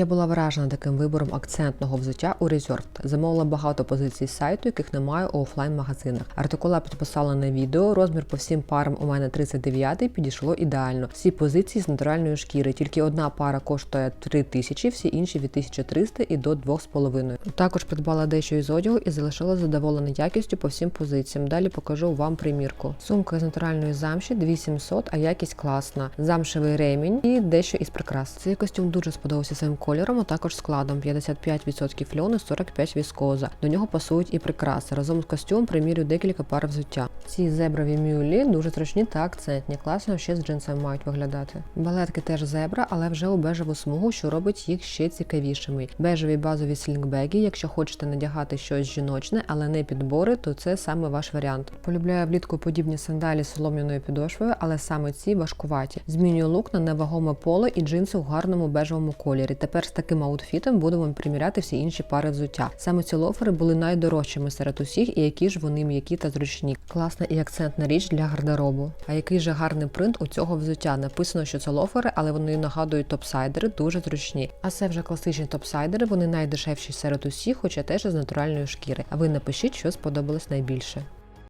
Я була вражена таким вибором акцентного взуття у Reserved. Замовила багато позицій з сайту, яких немає у офлайн-магазинах. Артикула підписала на відео. Розмір по всім парам у мене 39 підійшло ідеально. Всі позиції з натуральної шкіри. Тільки одна пара коштує 3 тисячі, всі інші від 1300 і до 2,5. Також придбала дещо із одягу і залишила задоволена якістю по всім позиціям. Далі покажу вам примірку. Сумка з натуральної замші 2700, а якість класна. Замшевий ремінь і дещо із прикрас. Цей костюм дуже сподобався своїм кольором, а також складом 55% льону, 45% віскоза. До нього пасують і прикраси. Разом з костюмом примірю декілька пар взуття. Ці зеброві мюлі дуже зручні та акцентні. Класно ще з джинсами мають виглядати. Балетки теж зебра, але вже у бежеву смугу, що робить їх ще цікавішими. Бежеві базові слінгбеги, якщо хочете надягати щось жіночне, але не підбори, то це саме ваш варіант. Полюбляю влітку подібні сандалі з солом'яною підошвою, але саме ці важкуваті. Змінюю лук на невагоме поле і джинси в гарному бежевому кольорі. Тепер з таким аутфітом будемо приміряти всі інші пари взуття. Саме ці лофери були найдорожчими серед усіх, і які ж вони м'які та зручні. Класна і акцентна річ для гардеробу. А який же гарний принт у цього взуття. Написано, що це лофери, але вони нагадують топсайдери, дуже зручні. А це вже класичні топсайдери, вони найдешевші серед усіх, хоча теж з натуральної шкіри. А ви напишіть, що сподобалось найбільше.